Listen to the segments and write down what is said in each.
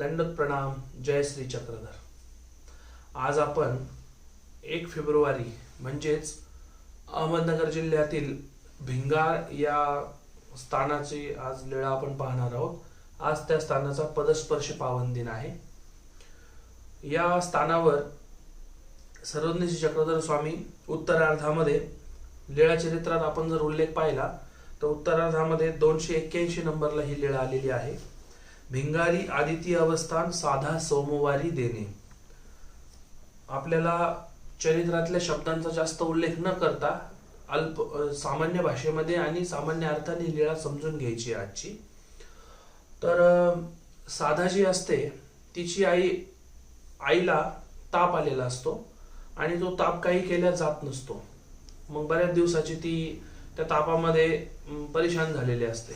दंडक प्रणाम जय श्री चक्रधर. आज आपण एक फेब्रुवारी म्हणजेच अहमदनगर जिल्ह्यातील भिंगार या स्थानाची आज लीळा आपण पाहणार आहोत. आज त्या स्थानाचा पदस्पर्श पावन दिन आहे. या स्थानावर सर्वज्ञशी चक्रधर स्वामी उत्तरार्धामध्ये लीळा चरित्रात आपण जर उल्लेख पाहिला तर उत्तरार्धामध्ये दोनशे एक्क्याऐंशी नंबरला ही लीळा आलेली आहे. भिंगारी आदिती अवस्थान साधा सोमवारी देणे. आपल्याला चरित्रातल्या शब्दांचा जास्त उल्लेख न करता अल्प सामान्य भाषेमध्ये आणि सामान्य अर्थाने लीळा समजून घ्यायची आजची. तर साधा जी असते तिची आई आईला ताप आलेला असतो आणि तो ताप काही केल्या जात नसतो. मग बऱ्याच दिवसाची ती त्या तापामध्ये परेशान झालेली असते.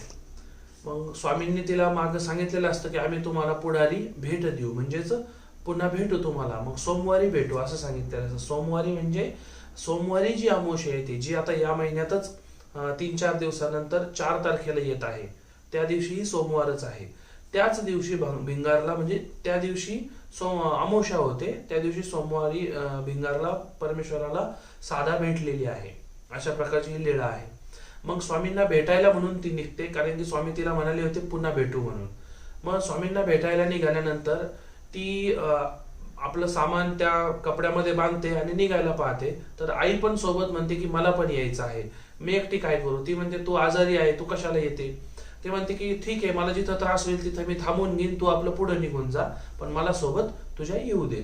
मग स्वामींनी तिला मागं सांगितलेलं असतं की आम्ही तुम्हाला पुढारी भेट देऊ. म्हणजेच पुन्हा भेटू तुम्हाला. मग सोमवारी भेटू असं सांगितलेलं असतं. सोमवारी म्हणजे सोमवारी जी अमावस्या येते जी आता या महिन्यातच तीन चार दिवसानंतर चार तारखेला येत आहे त्या दिवशी ही सोमवारच आहे. त्याच दिवशी भिंगारला म्हणजे त्या दिवशी सोम अमोशा होते. त्या दिवशी सोमवारी भिंगारला परमेश्वराला साधा भेटलेली आहे. अशा प्रकारची ही लीळा आहे. मग स्वामींना भेटायला म्हणून ती निघते कारण की स्वामी तिला म्हणाले होते पुन्हा भेटू म्हणून. मग स्वामींना भेटायला निघाल्यानंतर ती आपलं सामान त्या कपड्यामध्ये बांधते आणि निघायला पाहते. तर आई पण सोबत म्हणते की मला पण यायचं आहे. मी एकटी काय करू? ती म्हणते तू आजारी आहे तू कशाला येते? ते म्हणते की ठीक आहे मला जिथं त्रास होईल तिथं मी थांबून घेईन तू आपलं पुढे निघून जा. पण मला सोबत तुझ्या येऊ दे.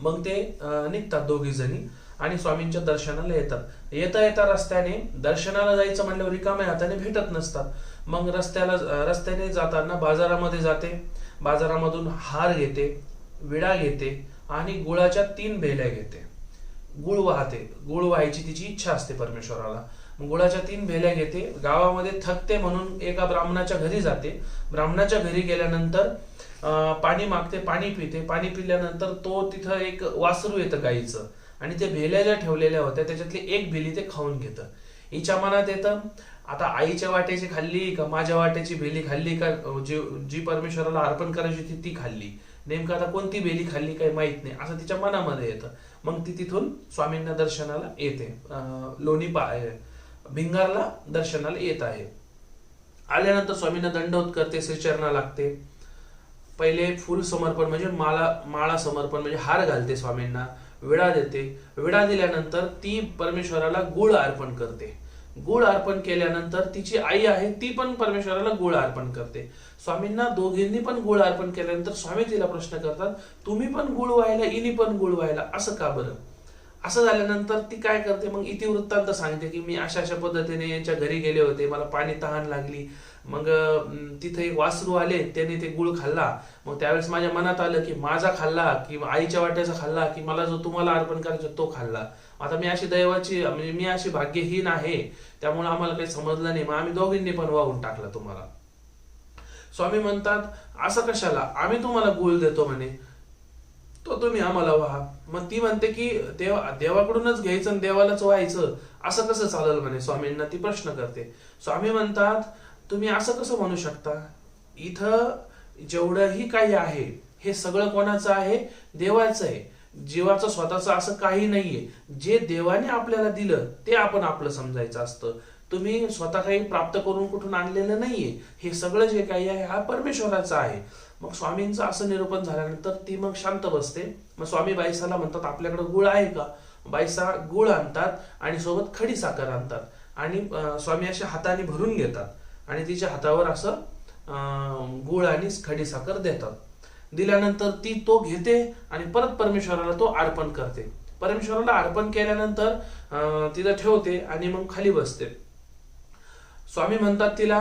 मग ते निघतात दोघी जणी आणि स्वामींच्या दर्शनाला येतात. येता येता रस्त्याने दर्शनाला जायचं म्हणल्यावर रिकाम्या हाताने भेटत नसतात. मग रस्त्याला रस्त्याने जाताना बाजारामध्ये जाते. बाजारामधून हार घेते विडा घेते आणि गुळाच्या तीन भेल्या घेते. गुळ वाहते. गुळ व्हायची तिची इच्छा असते परमेश्वराला. गुळाच्या तीन भेल्या घेते. गावामध्ये थकते म्हणून एका ब्राह्मणाच्या घरी जाते. ब्राह्मणाच्या घरी गेल्यानंतर पाणी मागते पाणी पिते. पाणी पिल्यानंतर तो तिथं एक वासरू येतं गाईचं. आणि ते भेल्या ज्या ठेवलेल्या होत्या त्याच्यातली एक भेली ते खाऊन घेतं. हिच्या मनात येतं आता आईच्या वाट्याची खाल्ली का माझ्या वाट्याची भेली खाल्ली का? जी जी परमेश्वराला अर्पण करायची होती ती खाल्ली. नेमकं आता कोणती बेली खाल्ली काही माहीत नाही. असं तिच्या मनामध्ये येतं. मग ती तिथून स्वामींना दर्शनाला येते. लोणी पा भिंगारला दर्शनाला येत आहे. आल्यानंतर स्वामींना दंडवत करते श्रीचरणा लागते. पहिले फुल समर्पण म्हणजे माळा माळा समर्पण म्हणजे हार घालते स्वामींना. विडा देते. विडा दिल्यानंतर ती परमेश्वराला गुळ अर्पण करते. गुळ अर्पण केल्यानंतर तिची आई आहे ती पण परमेश्वराला गुळ अर्पण करते. स्वामींना दोघींनी पण गुळ अर्पण केल्यानंतर स्वामी तिला प्रश्न करतात तुम्ही पण गुळ व्हायला इनी पण गुळ व्हायला असं का बरं? असं झाल्यानंतर ती काय करते? मग इतिवृत्तांत सांगते की मी अशा अशा पद्धतीने यांच्या घरी गेले होते मला पाणी तहान लागली मग तिथे एक वासरू आले त्याने ते गुळ खाल्ला. मग त्यावेळेस माझ्या मनात आलं की माझा खाल्ला की आईच्या वाट्याचा खाल्ला की मला जो तुम्हाला अर्पण करायचा तो खाल्ला. आता मी अशी दैवाची म्हणजे मी अशी भाग्यहीन आहे. त्यामुळे आम्हाला काही समजलं नाही. मग आम्ही दोघींनी पण वाहून टाकला तुम्हाला. स्वामी म्हणतात असं कशाला? आम्ही तुम्हाला गुळ देतो म्हणे. तो तुम्ही आम्हाला व्हा. मग ती म्हणते की देवा देवाकडूनच घ्यायचं आणि देवालाच व्हायचं. असं कसं चालेल म्हणे? स्वामींना ती प्रश्न करते. स्वामी म्हणतात तुम्ही असं कसं म्हणू शकता? इथं जेवढंही काही आहे हे सगळं कोणाचं आहे? देवाचं आहे. जीवाचं स्वतःचं असं काही नाहीये. जे देवाने आपल्याला दिलं ते आपण आपलं समजायचं असतं. तुम्ही स्वतः काही प्राप्त करून कुठून आणलेलं नाहीये. हे सगळं जे काही आहे हा परमेश्वराचा आहे. मग स्वामींचं असं निरूपण झाल्यानंतर ती मग शांत बसते. मग स्वामी बाईसाला म्हणतात आपल्याकडे गुळ आहे का? बाईसा गुळ आणतात आणि सोबत खडी साखर आणतात. आणि स्वामी अशा हाताने भरून घेतात. आणि तिच्या हातावर असं अं, गुळ आणि खडी साखर देतात. दिल्यानंतर ती तो घेते आणि परत परमेश्वराला तो अर्पण करते. परमेश्वराला अर्पण केल्यानंतर अं, तिथं ठेवते आणि मग खाली बसते. स्वामी म्हणतात तिला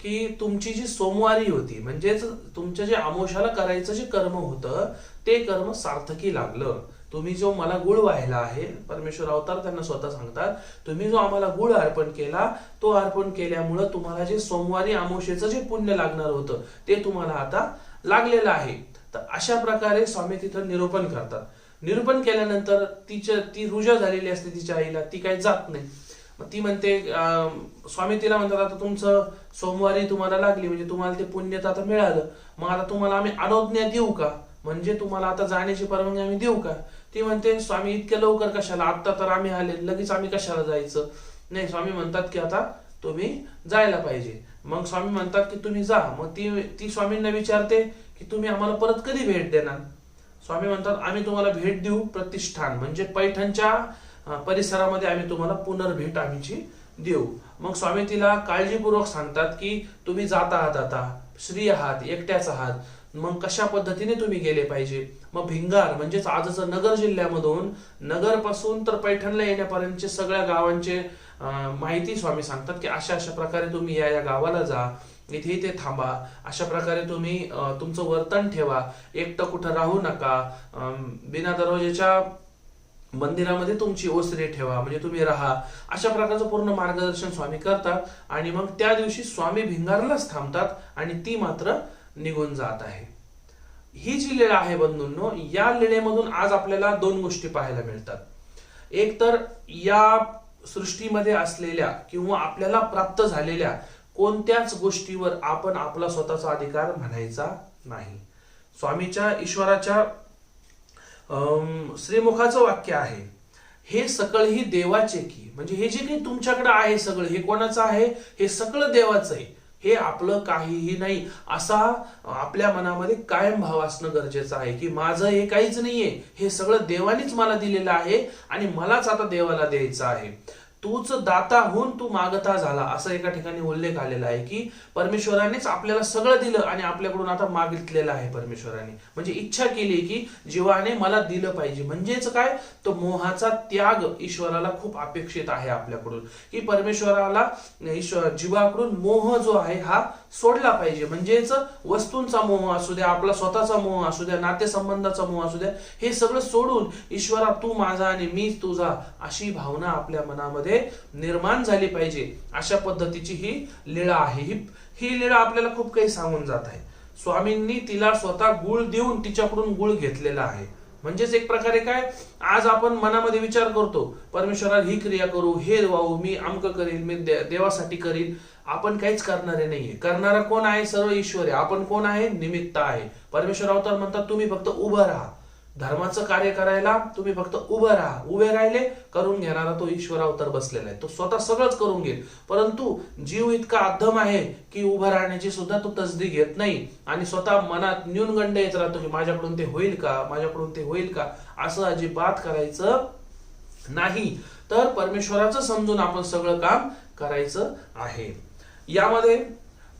की तुमची जी सोमवारी होती म्हणजेच तुमच्या जे आमोशाला करायचं जे कर्म होतं ते कर्म सार्थकी लागलं. तुम्ही जो मला गुळ वाहिला आहे परमेश्वर अवतार त्यांना स्वतः सांगतात तुम्ही जो आम्हाला गुळ अर्पण केला तो अर्पण केल्यामुळं तुम्हाला जे सोमवारी आमोशेचं जे पुण्य लागणार होतं ते तुम्हाला आता लागलेलं आहे. तर अशा प्रकारे स्वामी तिथं निरूपण करतात. निरूपण केल्यानंतर तिच्या ती रुजा झालेली असते तिच्या आईला ती काही जात नाही. मग ती म्हणते अं, स्वामी तिला म्हणतात आता तुमचं सोमवारी तुम्हाला लागली म्हणजे तुम्हाला ते पुण्य तर आता मिळालं. मग आता तुम्हाला आम्ही अनुज्ञा देऊ का? म्हणजे तुम्हाला आता जाण्याची परवानगी आम्ही देऊ का? ती म्हणते स्वामी इतक्या लवकर कशाला? आता तर आम्ही आले लगेच आम्ही कशाला जायचं? नाही स्वामी म्हणतात की आता तुम्ही जायला पाहिजे. मग स्वामी म्हणतात की तुम्ही जा. मग ती ती स्वामींना विचारते की तुम्ही आम्हाला परत कधी भेट देणार? स्वामी म्हणतात आम्ही तुम्हाला भेट देऊ प्रतिष्ठान म्हणजे पैठणच्या परिसरामध्ये आम्ही तुम्हाला पुनर्भेट आम्हीची देऊ. मग स्वामी तिला काळजीपूर्वक सांगतात की तुम्ही जात आहात आता स्त्री आहात एकट्याच आहात. मग कशा पद्धतीने तुम्ही गेले पाहिजे? मग भिंगार म्हणजेच आजचं नगर जिल्ह्यामधून नगरपासून तर पैठणला येण्यापर्यंतचे सगळ्या गावांचे माहिती स्वामी सांगतात की अशा अशा प्रकारे तुम्ही या या गावाला जा. इथे इथे थांबा. अशा प्रकारे तुम्ही तुमचं वर्तन ठेवा. एकटं कुठं राहू नका. बिना दरवाजेच्या मंदिरामध्ये तुमची ओसरी ठेवा. म्हणजे तुम्ही राहा. अशा प्रकारचं पूर्ण मार्गदर्शन स्वामी करतात. आणि मग त्या दिवशी स्वामी भिंगारलाच थांबतात. आणि ती मात्र निघून जात आहे. ही जी लीळा आहे बंधूंनो या लीळेमधून आज आपल्याला दोन गोष्टी पाहायला मिळतात. एक तर या सृष्टीमध्ये असलेल्या किंवा आपल्याला प्राप्त झालेल्या कोणत्याच गोष्टीवर आपण आपला स्वतःचा अधिकार म्हणायचा नाही. स्वामीच्या ईश्वराच्या श्रीमुखाचं वाक्य आहे हे सकळ ही देवाचे की. म्हणजे हे जे काही तुमच्याकडे आहे सगळं हे कोणाचं आहे? हे सगळं देवाचं आहे. हे आपलं काहीही नाही असा आपल्या मनामध्ये कायम भाव असणं गरजेचं आहे की माझं हे काहीच नाहीये हे सगळं देवानीच मला दिलेलं आहे आणि मलाच आता देवाला द्यायचं आहे. तूच दाता होऊन तू मागता झाला. असं एका ठिकाणी उल्लेख आलेला आहे की परमेश्वरानेच आपल्याला सगळं दिलं आणि आपल्याकडून आता मागितलेलं आहे परमेश्वराने. म्हणजे इच्छा केली की जीवाने मला दिलं पाहिजे. म्हणजेच काय? तो मोहाचा त्याग ईश्वराला खूप अपेक्षित आहे आपल्याकडून. की परमेश्वराला ईश्वर जीवाकडून मोह जो आहे हा सोडला पाहिजे. म्हणजेच वस्तूंचा मोह असू द्या आपला स्वतःचा मोह असू द्या नातेसंबंधाचा मोह असू द्या हे सगळं सोडून ईश्वरा तू माझा आणि मी तुझा अशी भावना आपल्या मनामध्ये निर्माण झाली पाहिजे. अशा पद्धतीची ही लीळा आहे. ही ही लीळा आपल्याला खूप काही सांगून जात आहे. स्वामींनी तिला स्वतः गुळ देऊन तिच्याकडून गुळ घेतलेला आहे. म्हणजेच एक प्रकारे काय? आज आपण मनामध्ये विचार करतो परमेश्वरा ही क्रिया करू हे वाहू मी अमक करील मी देवासाठी करील आपण काहीच करणारे नाहीये. करणारा कोण आहे? सर्व ईश्वर आहे. आपण कोण आहे? निमित्त आहे. परमेश्वर अवतार म्हणतात तुम्ही फक्त उभं राहा. धर्माचं कार्य करायला तुम्ही फक्त उभं राहा. उभे राहिले करून घेणारा तो ईश्वर अवतार बसलेला आहे. तो स्वतः सगळंच करून घेईल. परंतु जीव इतका अद्धम आहे की उभं राहण्याची सुद्धा तो तसदी घेत नाही आणि स्वतः मनात न्यूनगंड येत राहतो की माझ्याकडून ते होईल का? माझ्याकडून ते होईल का? असं अजिबात करायचं नाही. तर परमेश्वराचं समजून आपण सगळं काम करायचं आहे. यामध्ये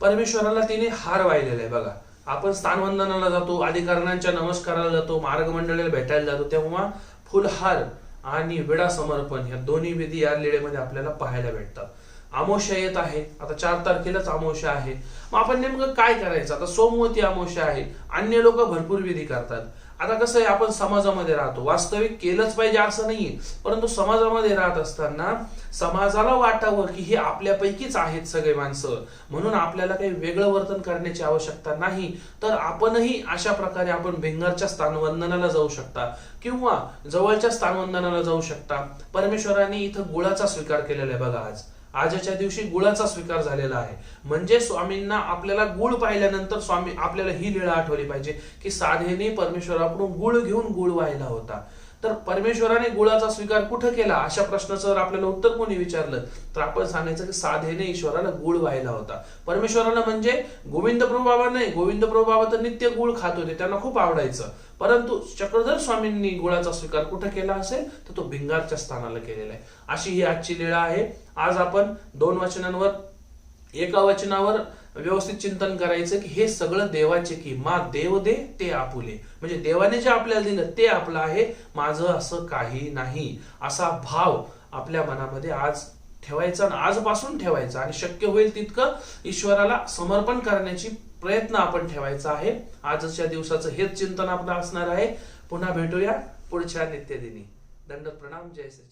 परमेश्वराला तिने हार वाहिलेला आहे. बघा आपण स्थानवंदनाला जातो अधिकारांच्या नमस्काराला जातो मार्गमंडळाला भेटायला जातो तेव्हा फुलहार आणि विडा समर्पण ह्या दोन्ही विधी या लीळेमध्ये आपल्याला पाहायला भेटतात. अमावस्या येत आहे. आता चार तारखेलाच अमावस्या आहे. मग आपण नेमकं काय करायचं? आता सोमवती अमावस्या आहे. अन्य लोक भरपूर विधी करतात. आता कसं आहे आपण समाजामध्ये राहतो. वास्तविक केलंच पाहिजे असं नाहीये. परंतु समाजामध्ये राहत असताना समाजाला वाटावं की हे आपल्यापैकीच आहेत सगळे माणसं. म्हणून आपल्याला काही वेगळं वर्तन करण्याची आवश्यकता नाही. तर आपणही अशा प्रकारे आपण भिंगरच्या स्थानवंदनाला जाऊ शकता. किंवा जवळच्या स्थानवंदनाला जाऊ शकता. परमेश्वराने इथं गुळाचा स्वीकार केलेला आहे बघा आज. आजच्या दिवशी गुळाचा स्वीकार झालेला आहे. म्हणजे स्वामींना आपल्याला गुळ पाहिल्यानंतर स्वामी आपल्याला ही लीळा आठवली पाहिजे की साधेने परमेश्वराकडून गुळ घेऊन गुळ व्हायला होता. तर परमेश्वराने गुळाचा स्वीकार कुठं केला? अशा प्रश्नाचं जर आपल्याला उत्तर कोणी विचारलं तर आपण सांगायचं की साधेने ईश्वराला गुळ व्हायला होता. परमेश्वराला म्हणजे गोविंद प्रभू बाबा नाही गोविंद प्रभू बाबा तर नित्य गुळ खात होते त्यांना खूप आवडायचं. परंतु चक्रधर स्वामींनी गुळाचा स्वीकार कुठं केला असेल? तर तो भिंगारच्या स्थानाला केलेला आहे. अशी ही आजची लीळा आहे. आज आपण दोन वचनांवर एका वचनावर व्यवस्थित चिंतन करायचं की हे सगळं देवाचे की मा देव दे ते आपुले म्हणजे देवाने जे आपल्याला दिलं ते आपलं आहे माझं असं काही नाही. असा भाव आपल्या मनामध्ये आज ठेवायचा आणि आजपासून ठेवायचा. आणि शक्य होईल तितकं ईश्वराला समर्पण करण्याची प्रयत्न आपण ठेवायचा आहे. आजच्या दिवसाचं हेच चिंतन आपलं असणार आहे. पुन्हा भेटूया पुढच्या नित्यदिनी. दंड प्रणाम. जय श्री